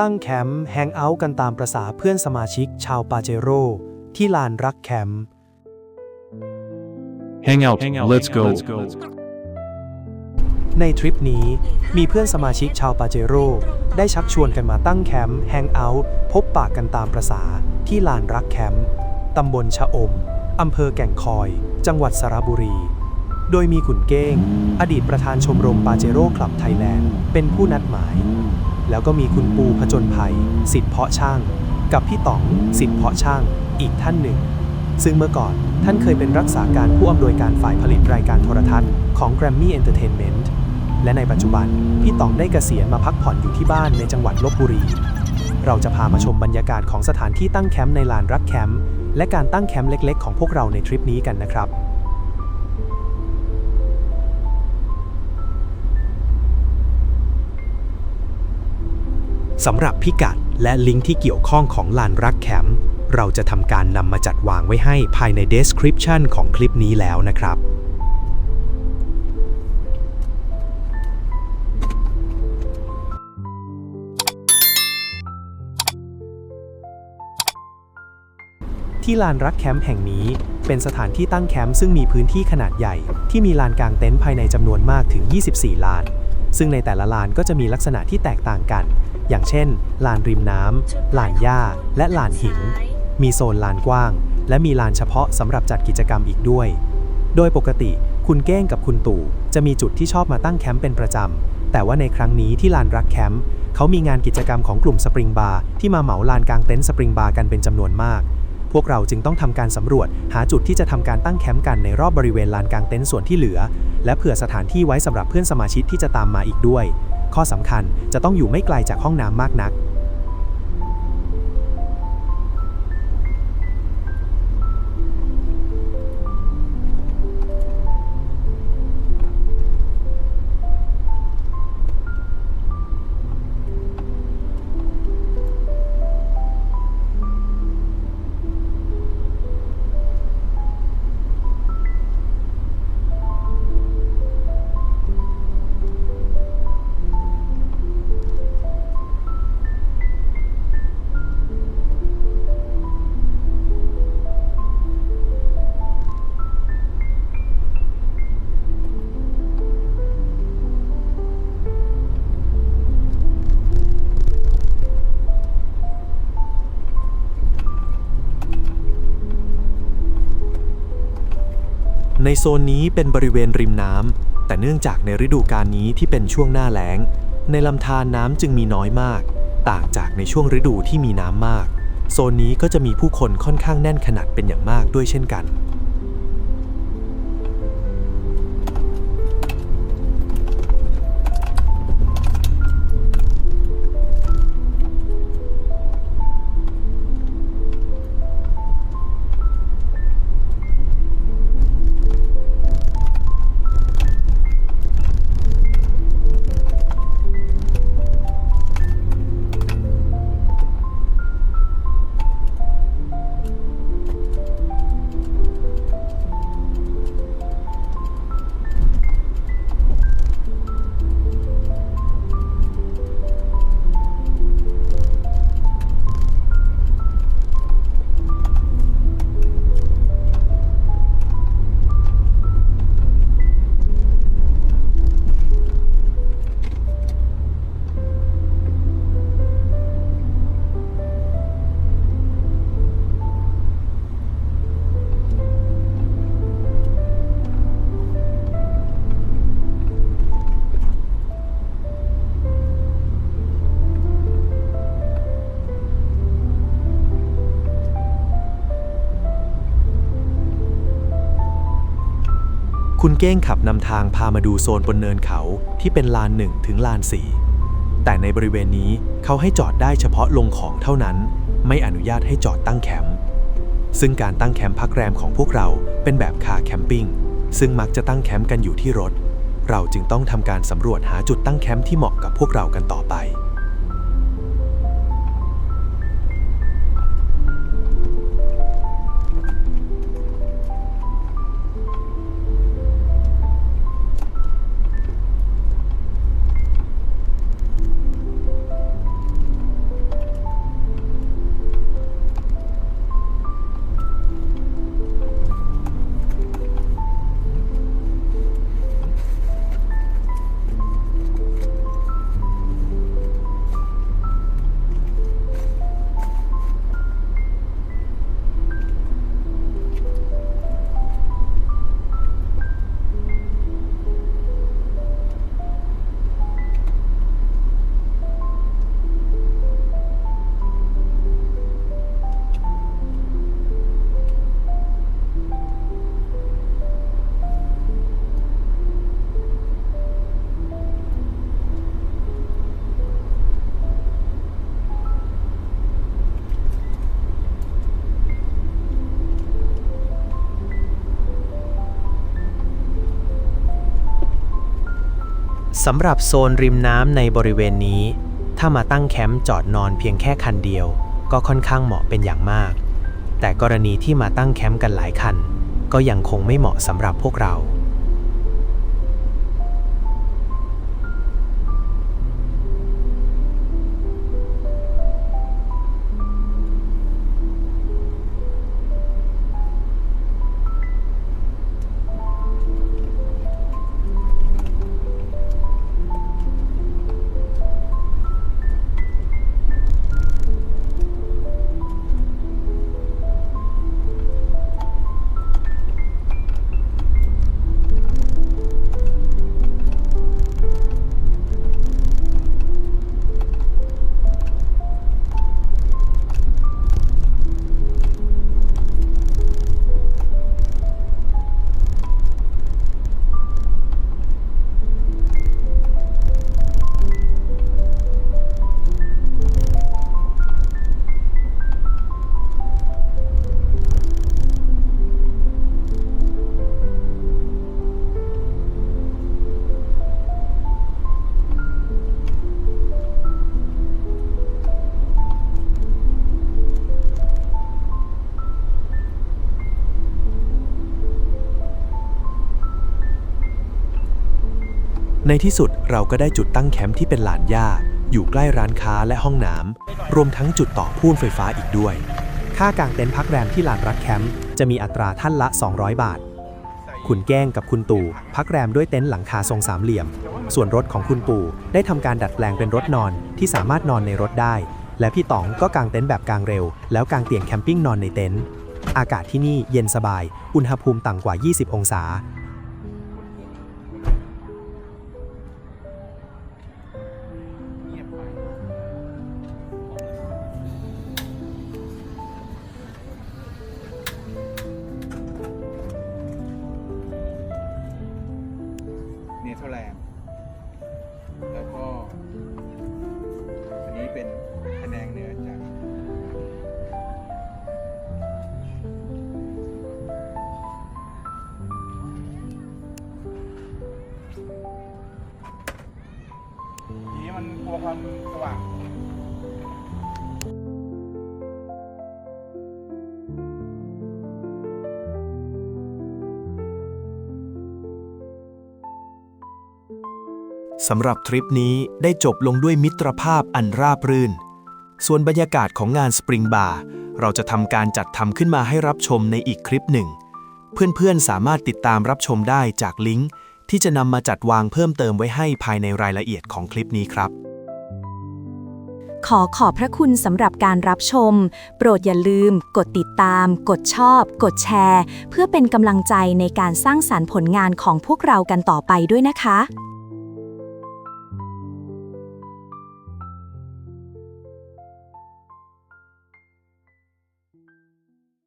ตั้งแคมป์แฮงเอาท์กันตามประษาเพื่อนสมาชิกชาวปาเจโร่ที่ลานรักแคมป์ Hang out. Let's go. ในทริปนี้มีเพื่อนสมาชิกชาวปาเจโร่ได้ชักชวนกันมาตั้งแคมป์แฮงเอาท์พบปะกันตามประษาที่ลานรักแคมป์ตำบลชะอม อำเภอแก่งคอย จังหวัดสระบุรี โดยมีขุนเก้ง อดีตประธานชมรมปาเจโร่คลับไทยแลนด์ เป็นผู้นัดหมาย แล้วก็มีคุณปูผจญภัย สิทธิเพาะช่าง กับพี่ต๋องสิทธิเพาะช่าง อีกท่านหนึ่ง ซึ่งเมื่อก่อนท่านเคยเป็นรักษาการผู้อำนวยการฝ่ายผลิตรายการโทรทัศน์ของ Grammy Entertainment และในปัจจุบัน พี่ต๋องได้เกษียณมาพักผ่อนอยู่ที่บ้านในจังหวัดลบบุรี เราจะพามาชมบรรยากาศของสถานที่ตั้งแคมป์ในลานรักแคมป์และการตั้งแคมป์เล็ก ๆ ของพวกเราในทริปนี้กันนะครับ สำหรับพิกัดและลิงก์ที่เกี่ยวข้องของลานรักแคมป์เราจะทำการนำมาจัดวางไว้ให้ภายใน description ของคลิปนี้แล้วนะครับ ที่ลานรักแคมป์แห่งนี้เป็นสถานที่ตั้งแคมป์ซึ่งมีพื้นที่ขนาดใหญ่ ที่มีลานกางเต็นท์ภายในจำนวนมากถึง 24 ลาน ซึ่งในแต่ละลานก็จะมีลักษณะที่แตกต่างกัน อย่างเช่น ลานริมน้ำลานหญ้า และลานหิน มีโซนลานกว้าง และมีลานเฉพาะสำหรับจัดกิจกรรมอีกด้วย โดยปกติคุณเก้งกับคุณตู่จะมีจุดที่ชอบมาตั้งแคมป์เป็นประจำ แต่ว่าในครั้งนี้ที่ลานรักแคมป์เขามีงานกิจกรรมของกลุ่มสปริงบาร์ที่มาเหมาลานกลางเต็นท์สปริงบาร์กันเป็นจำนวนมาก พวกเราจึงต้องทำการสำรวจ หาจุดที่จะทำการตั้งแคมป์กันในรอบบริเวณลานกลางเต็นท์ส่วนที่เหลือ และเผื่อสถานที่ไว้สำหรับเพื่อนสมาชิกที่จะตามมาอีกด้วย ข้อสำคัญจะต้องอยู่ไม่ไกลจากห้องน้ำมากนัก ในโซนนี้เป็นบริเวณริมน้ำแต่เนื่องจากในฤดูกาลนี้ที่เป็นช่วงหน้าแล้ง ในลำธารน้ำจึงมีน้อยมาก ต่างจากในช่วงฤดูที่มีน้ำมาก โซนนี้ก็จะมีผู้คนค่อนข้างแน่นขนาดเป็นอย่างมากด้วยเช่นกัน คุณเก้งขับนำทางพามาดูโซนบนเนินเขาที่เป็นลานหนึ่งถึงลานสี่แต่ในบริเวณนี้เขาให้จอดได้เฉพาะลงของเท่านั้น ไม่อนุญาตให้จอดตั้งแคมป์ซึ่งการตั้งแคมป์พักแรมของพวกเราเป็นแบบคาแคมปิ้งซึ่งมักจะตั้งแคมป์กันอยู่ที่รถ เราจึงต้องทำการสำรวจหาจุดตั้งแคมป์ที่เหมาะกับพวกเรากันต่อไป สำหรับโซนริมน้ำในบริเวณนี้ ถ้ามาตั้งแคมป์จอดนอนเพียงแค่คันเดียว ก็ค่อนข้างเหมาะเป็นอย่างมาก แต่กรณีที่มาตั้งแคมป์กันหลายคัน ก็ยังคงไม่เหมาะสำหรับพวกเรา ในที่สุดเราก็ได้จุดตั้งแคมป์ที่เป็นลานหญ้า อยู่ใกล้ร้านค้าและห้องน้ำรวมทั้งจุดต่อพ่วงไฟฟ้าอีกด้วย ค่ากางเต็นท์พักแรมที่ลานรักแคมป์จะมีอัตราท่านละ 200 บาท คุณแก้งกับคุณตู่พักแรมด้วยเต็นท์หลังคาทรงสามเหลี่ยม ส่วนรถของคุณปู่ได้ทำการดัดแปลงเป็นรถนอนที่สามารถนอนในรถได้ และพี่ต๋องก็กางเต็นท์แบบกางเร็ว แล้วกางเตียงแคมปิ้งนอนในเต็นท์อากาศที่นี่เย็นสบาย อุณหภูมิต่ำกว่า 20 องศา เนเธอร์แลนด์แล้วก็ อันนี้เป็นคะแนงเหนือจากทีนี้มันกลัวความสว่าง สำหรับทริปนี้ได้จบลงด้วยมิตรภาพอันราบรื่น ส่วนบรรยากาศของงานสปริงบาร์เราจะทำการจัดทำขึ้นมาให้รับชมในอีกคลิปหนึ่ง เพื่อนๆสามารถติดตามรับชมได้จากลิงก์ที่จะนำมาจัดวางเพิ่มเติมไว้ให้ภายในรายละเอียดของคลิปนี้ครับ ขอขอบพระคุณสำหรับการรับชม โปรดอย่าลืม กดติดตาม กดชอบ กดแชร์ เพื่อเป็นกำลังใจในการสร้างสารรค์ผลงานของพวกเรากันต่อไปด้วยนะคะ